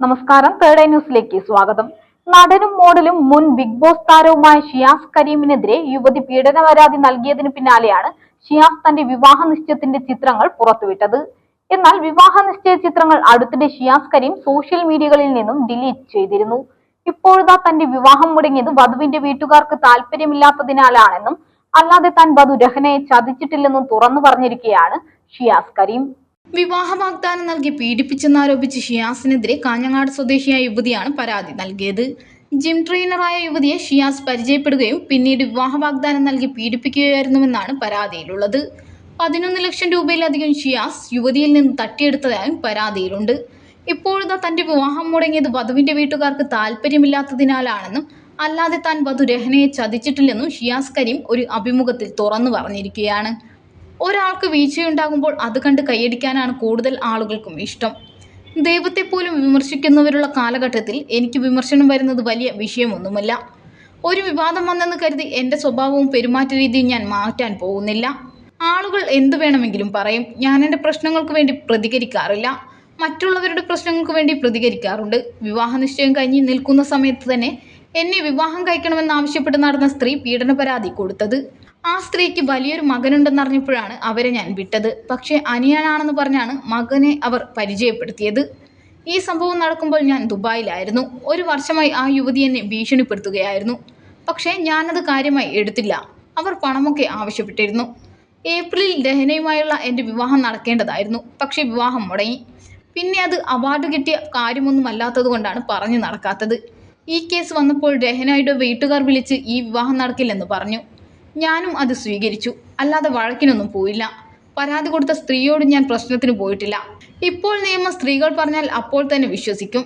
നമസ്കാരം. Third eye ന്യൂസിലേക്ക് സ്വാഗതം. നടനും മോഡലും മുൻ ബിഗ് ബോസ് താരവുമായ ഷിയാസ് കരീമിനെതിരെ യുവതി പീഡന പരാതി നൽകിയതിന് പിന്നാലെയാണ് ഷിയാസ് തന്റെ വിവാഹ നിശ്ചയത്തിന്റെ ചിത്രങ്ങൾ പുറത്തുവിട്ടത്. എന്നാൽ വിവാഹ നിശ്ചയ ചിത്രങ്ങൾ അടുത്തിടെ ഷിയാസ് കരീം സോഷ്യൽ മീഡിയകളിൽ നിന്നും ഡിലീറ്റ് ചെയ്തിരുന്നു. ഇപ്പോഴതാ തന്റെ വിവാഹം മുടങ്ങിയത് വധുവിന്റെ വീട്ടുകാർക്ക് താല്പര്യമില്ലാത്തതിനാലാണെന്നും അല്ലാതെ താൻ വധു രഹനയെ ചതിച്ചിട്ടില്ലെന്നും തുറന്നു പറഞ്ഞിരിക്കുകയാണ് ഷിയാസ് കരീം. വിവാഹ വാഗ്ദാനം നൽകി പീഡിപ്പിച്ചെന്നാരോപിച്ച് ഷിയാസിനെതിരെ കാഞ്ഞങ്ങാട് സ്വദേശിയായ യുവതിയാണ് പരാതി നൽകിയത്. ജിം ട്രെയിനറായ യുവതിയെ ഷിയാസ് പരിചയപ്പെടുകയും പിന്നീട് വിവാഹ വാഗ്ദാനം നൽകി പീഡിപ്പിക്കുകയായിരുന്നുവെന്നാണ് പരാതിയിലുള്ളത്. പതിനൊന്ന് ലക്ഷം രൂപയിലധികം ഷിയാസ് യുവതിയിൽ നിന്ന് തട്ടിയെടുത്തതായും പരാതിയിലുണ്ട്. ഇപ്പോഴത്തെ തന്റെ വിവാഹം മുടങ്ങിയത് വധുവിന്റെ വീട്ടുകാർക്ക് താല്പര്യമില്ലാത്തതിനാലാണെന്നും അല്ലാതെ താൻ വധു രഹനയെ ചതിച്ചിട്ടില്ലെന്നും ഷിയാസ് കരീം ഒരു അഭിമുഖത്തിൽ തുറന്നു പറഞ്ഞിരിക്കുകയാണ്. ഒരാൾക്ക് വീഴ്ചയുണ്ടാകുമ്പോൾ അത് കണ്ട് കൈയടിക്കാനാണ് കൂടുതൽ ആളുകൾക്കും ഇഷ്ടം. ദൈവത്തെ പോലും വിമർശിക്കുന്നവരുള്ള കാലഘട്ടത്തിൽ എനിക്ക് വിമർശനം വരുന്നത് വലിയ വിഷയമൊന്നുമല്ല. ഒരു വിവാദം വന്നെന്ന് കരുതി എന്റെ സ്വഭാവവും പെരുമാറ്റ രീതിയും ഞാൻ മാറ്റാൻ പോകുന്നില്ല. ആളുകൾ എന്തു വേണമെങ്കിലും പറയും. ഞാൻ എന്റെ പ്രശ്നങ്ങൾക്ക് വേണ്ടി പ്രതികരിക്കാറില്ല. മറ്റുള്ളവരുടെ പ്രശ്നങ്ങൾക്ക് വേണ്ടി പ്രതികരിക്കാറുണ്ട്. വിവാഹ നിശ്ചയം കഴിഞ്ഞ് നിൽക്കുന്ന സമയത്ത് തന്നെ എന്നെ വിവാഹം കഴിക്കണമെന്നാവശ്യപ്പെട്ട് നടന്ന സ്ത്രീ പീഡന പരാതി കൊടുത്തത്. ആ സ്ത്രീക്ക് വലിയൊരു മകനുണ്ടെന്ന് അറിഞ്ഞപ്പോഴാണ് അവരെ ഞാൻ വിട്ടത്. പക്ഷേ അനിയനാണെന്ന് പറഞ്ഞാണ് മകനെ അവർ പരിചയപ്പെടുത്തിയത്. ഈ സംഭവം നടക്കുമ്പോൾ ഞാൻ ദുബായിലായിരുന്നു. ഒരു വർഷമായി ആ യുവതി എന്നെ ഭീഷണിപ്പെടുത്തുകയായിരുന്നു. പക്ഷേ ഞാനത് കാര്യമായി എടുത്തില്ല. അവർ പണമൊക്കെ ആവശ്യപ്പെട്ടിരുന്നു. ഏപ്രിലിൽ ദഹനയുമായുള്ള എന്റെ വിവാഹം നടക്കേണ്ടതായിരുന്നു. പക്ഷേ വിവാഹം മുടങ്ങി. പിന്നെ അത് അവാർഡ് കിട്ടിയ കാര്യമൊന്നുമല്ലാത്തത് കൊണ്ടാണ് പറഞ്ഞു നടക്കാത്തത്. ഈ കേസ് വന്നപ്പോൾ രഹനയുടെ വീട്ടുകാർ വിളിച്ച് ഈ വിവാഹം നടക്കില്ലെന്ന് പറഞ്ഞു. ഞാനും അത് സ്വീകരിച്ചു. അല്ലാതെ വഴക്കിനൊന്നും പോയില്ല. പരാതി കൊടുത്ത സ്ത്രീയോട് ഞാൻ പ്രശ്നത്തിന് പോയിട്ടില്ല. ഇപ്പോൾ നിയമം സ്ത്രീകൾ പറഞ്ഞാൽ അപ്പോൾ തന്നെ വിശ്വസിക്കും.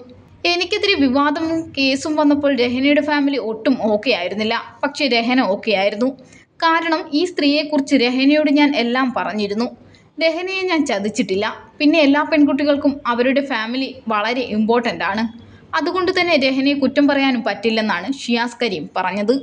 എനിക്കെതിരെ വിവാദവും കേസും വന്നപ്പോൾ രഹനയുടെ ഫാമിലി ഒട്ടും ഓക്കെ ആയിരുന്നില്ല. പക്ഷേ രഹന ഓക്കെ ആയിരുന്നു. കാരണം ഈ സ്ത്രീയെക്കുറിച്ച് രഹനയോട് ഞാൻ എല്ലാം പറഞ്ഞിരുന്നു. രഹനയെ ഞാൻ ചതിച്ചിട്ടില്ല. പിന്നെ എല്ലാ പെൺകുട്ടികൾക്കും അവരുടെ ഫാമിലി വളരെ ഇമ്പോർട്ടന്റ് ആണ്. അതുകൊണ്ട് തന്നെ രഹനയെ കുറ്റം പറയാനും പറ്റില്ലെന്നാണ് ഷിയാസ് കരീം പറഞ്ഞത്.